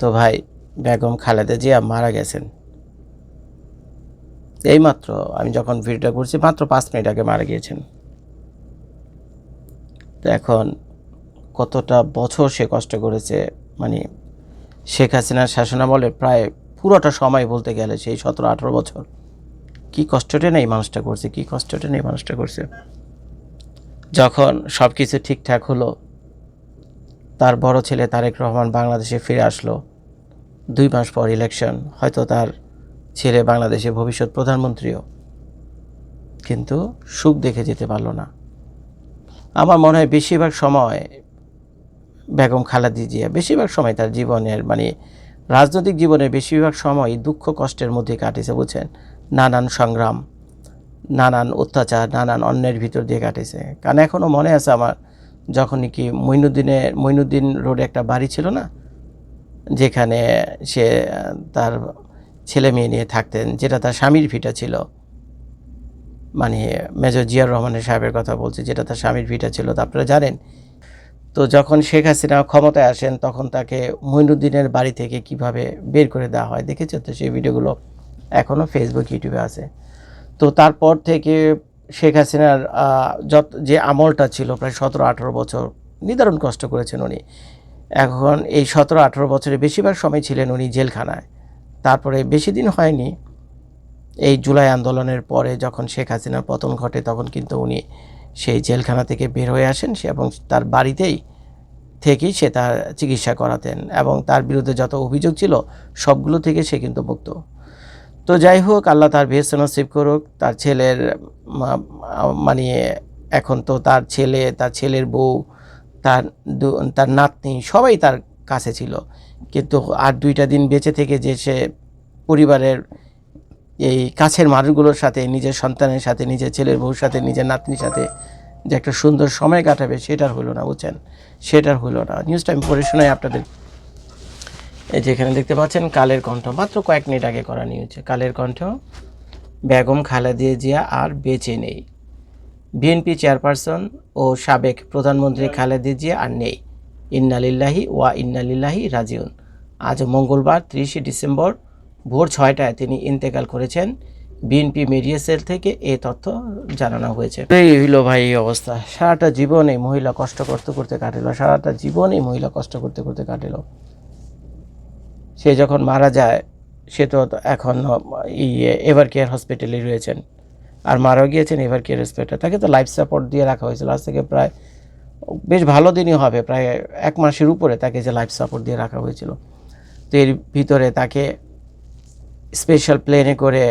তো ভাই বেগম খালেদা জিয়া মারা গেছেন। এইমাত্র আমি যখন ভিডিওটা করছি, মাত্র পাঁচ মিনিট আগে মারা গিয়েছেন। তো এখন কতটা বছর সে কষ্ট করেছে মানে শেখ হাসিনার শাসনামলে প্রায় পুরোটা সময় বলতে গেলে সেই সতেরো, আঠেরো বছর। কি কষ্টটা নেই মানুষটা করছে, কি কষ্টটা নেই মানুষটা করছে। যখন সব কিছু ঠিকঠাক হলো, তার বড় ছেলে তারেক রহমান বাংলাদেশে ফিরে আসলো দুই মাস পর ইলেকশন হয়তো তার ছেলে বাংলাদেশের ভবিষ্যৎ প্রধানমন্ত্রীও। কিন্তু সুখ দেখে যেতে পারল না। আমার মনে হয় বেশিরভাগ সময় বেগম খালাদি জিয়া, বেশিরভাগ সময় তার জীবনের মানে রাজনৈতিক জীবনের বেশিরভাগ সময় দুঃখ কষ্টের মধ্যে কাটেছে, বুঝছেন? নানান সংগ্রাম, নানান অত্যাচার, নানান অন্যের ভিতর দিয়ে কাটেছে। কারণ এখনও মনে আছে আমার যখন কি মইনুদ্দিনের, মইনুদ্দিন রোডে একটা বাড়ি ছিল না যেখানে সে, তার ছেলে মেয়ে নিয়ে থাকতেন, যেটা তার স্বামীর ভিটা ছিল। মানে মেজর জিয়ার রহমানের সাহেবের কথা বলছি, যেটা তার স্বামীর ভিটা ছিল, তা আপনারা জানেন? তো যখন শেখ হাসিনা ক্ষমতায় আসেন, তখন তাকে মইনুদ্দিনের বাড়ি থেকে কীভাবে বের করে দেওয়া হয় দেখেছ তো? সেই ভিডিওগুলো এখনও ফেসবুক ইউটিউবে আছে। তো তারপর থেকে শেখ হাসিনার যত যে আমলটা ছিল, প্রায় সতেরো আঠেরো বছর নিদারুণ কষ্ট করেছেন উনি। এখন এই সতেরো আঠেরো বছরে বেশিরভাগ সময় ছিলেন উনি জেলখানায়। তারপরে বেশি দিন হয়নি। এই জুলাই আন্দোলনের পরে যখন শেখ হাসিনার পতন ঘটে, তখন কিন্তু উনি সেই জেলখানা থেকে বের হয়ে আসেন সে এবং তার বাড়িতেই থেকেই সে তার চিকিৎসা করাতেন এবং তার বিরুদ্ধে যত অভিযোগ ছিল, সবগুলো থেকে সে কিন্তু মুক্ত। তো যাই হোক, আল্লাহ তার ভেস্ত নসিব করুক, তার ছেলের মানে এখন তো তার ছেলে, তার ছেলের বউ তার তার নাতনি সবাই তার কাছে ছিল। কিন্তু আর দুইটা দিন বেঁচে থেকে যে সে পরিবারের এই কাছের মানুষগুলোর সাথে, নিজের সন্তানের সাথে, নিজের ছেলের বউর সাথে, নিজের নাতনির সাথে যে একটা সুন্দর সময় কাটাবে, সেটার হলো না, বুঝছেন? সেটার হলো না। নিউজটা আমি পড়ে শোনাই আপনাদের এই যেখানে দেখতে পাচ্ছেন, কালের কণ্ঠ। মাত্র কয়েক মিনিট আগে করা নিউজ কালের কণ্ঠ, বেগম, খালেদা জিয়া আর বেঁচে নেই। বিএনপি চেয়ারপারসন ও সাবেক প্রধানমন্ত্রী খালেদা জিয়া আর নেই। ইন্নালিল্লাহি ওয়া ইন্নালিল্লাহি রাজিউন। আজ মঙ্গলবার ত্রিশে ডিসেম্বর ভোর ছয়টায় তিনি ইন্তেকাল করেছেন। বিএনপি মিডিয়া সেল থেকে এই তথ্য জানানো হয়েছে। এই হইল ভাই এই অবস্থা। সারাটা জীবন এই মহিলা কষ্ট করতে করতে কাটিল। সারাটা জীবন এই মহিলা কষ্ট করতে করতে কাটিল। সে যখন মারা যায় সে তো এখন ইয়ে এভার কেয়ার হসপিটালে রয়েছেন। আর মারাও গিয়েছেন এভার কেয়ার হসপিটাল তাকে তো লাইফ সাপোর্ট দিয়ে রাখা হয়েছিল। আজ থেকে প্রায়, বেশ ভালো দিনই হবে, প্রায় এক মাসের উপরে তাকে যে লাইফ সাপোর্ট দিয়ে রাখা হয়েছিল। তো এর ভিতরে তাকে স্পেশাল প্লেনে করে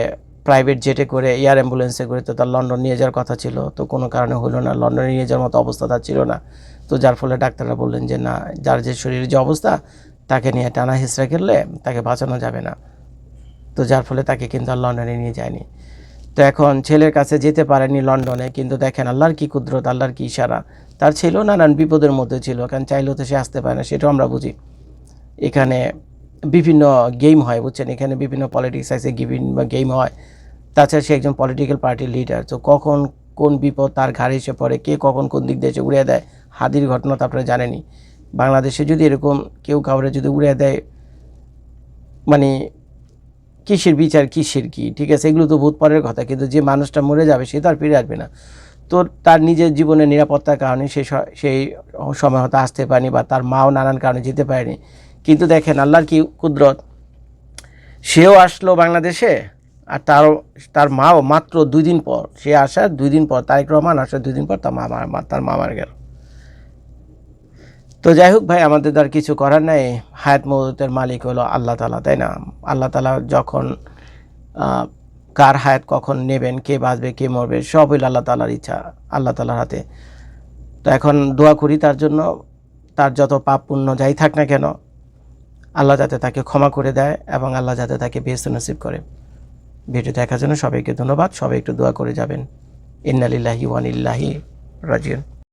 প্রাইভেট জেটে করে এয়ার অ্যাম্বুলেন্সে করে তো তার লন্ডন নিয়ে যাওয়ার কথা ছিল। তো কোনো কারণে হলো না, লন্ডনে নিয়ে যাওয়ার মতো অবস্থা তার ছিল না। তো যার ফলে ডাক্তাররা বললেন যে, না, যার যে শরীরের যে অবস্থা, তাকে নিয়ে টানা হিসড়া খেললে তাকে বাঁচানো যাবে না। তো যার ফলে তাকে কিন্তু আর লন্ডনে নিয়ে যায়নি। তো এখন ছেলের কাছে যেতে পারেনি লন্ডনে, কিন্তু দেখেন আল্লাহর কি কুদরত, আল্লাহর কি ইশারা। তার ছেলেও নানান বিপদের মধ্যে ছিল, কারণ চাইলেও তো সে আসতে পারে না, সেটাও আমরা বুঝি। এখানে বিভিন্ন গেম হয়, বুঝছেন? এখানে বিভিন্ন পলিটিক্স আছে, বিভিন্ন গেম হয়। তাছাড়া সে একজন পলিটিক্যাল পার্টির লিডার তো কখন কোন বিপদ তার ঘাড়ে এসে পড়ে, কে কখন কোন দিক দিয়ে এসে উড়িয়ে দেয়, হাদির ঘটনা তো আপনারা জানেনই। বাংলাদেশে যদি এরকম কেউ কাউরে যদি উড়িয়ে দেয় মানে কিসের বিচার, কিসের কি? ঠিক আছে, এগুলো তো ভূত পরের কথা, কিন্তু যে মানুষটা মরে যাবে, সে তো আর ফিরে আসবে না। তো তার নিজের জীবনের নিরাপত্তার কারণে সে সেই সময় হয়তো আসতে পারেনি বা তার মাও নানান কারণে যেতে পারেনি। কিন্তু দেখেন, আল্লাহর কি কুদরত? সেও আসলো বাংলাদেশে, আর তারও তার মাও মাত্র দুই দিন পর, সে আসার দুই দিন পর, তারেক রহমান আসার দুই দিন পর তার মা তার মা মারা গেল। তো যাই হোক ভাই, আমাদের আর কিছু করার নাই। হায়াত মৌতের মালিক হলো আল্লাহ তালা তাই না? আল্লাহ তালা যখন কার হায়াত কখন নেবেন, কে বাঁচবে, কে মরবে, সব হইল আল্লাহ তালার ইচ্ছা, আল্লাহ তালার হাতে। তো এখন দোয়া করি তার জন্য, তার যত পাপ পুণ্য যাই থাক না কেন, আল্লাহ যাতে তাকে ক্ষমা করে দেয় এবং আল্লাহ যাতে তাকে বেহস্ত নসিব করে। ভিডিও দেখার জন্য সবাইকে ধন্যবাদ। সবাই একটু দোয়া করে যাবেন। ইন্নালিল্লাহি ওয়ানিল্লাহি রাজিউন।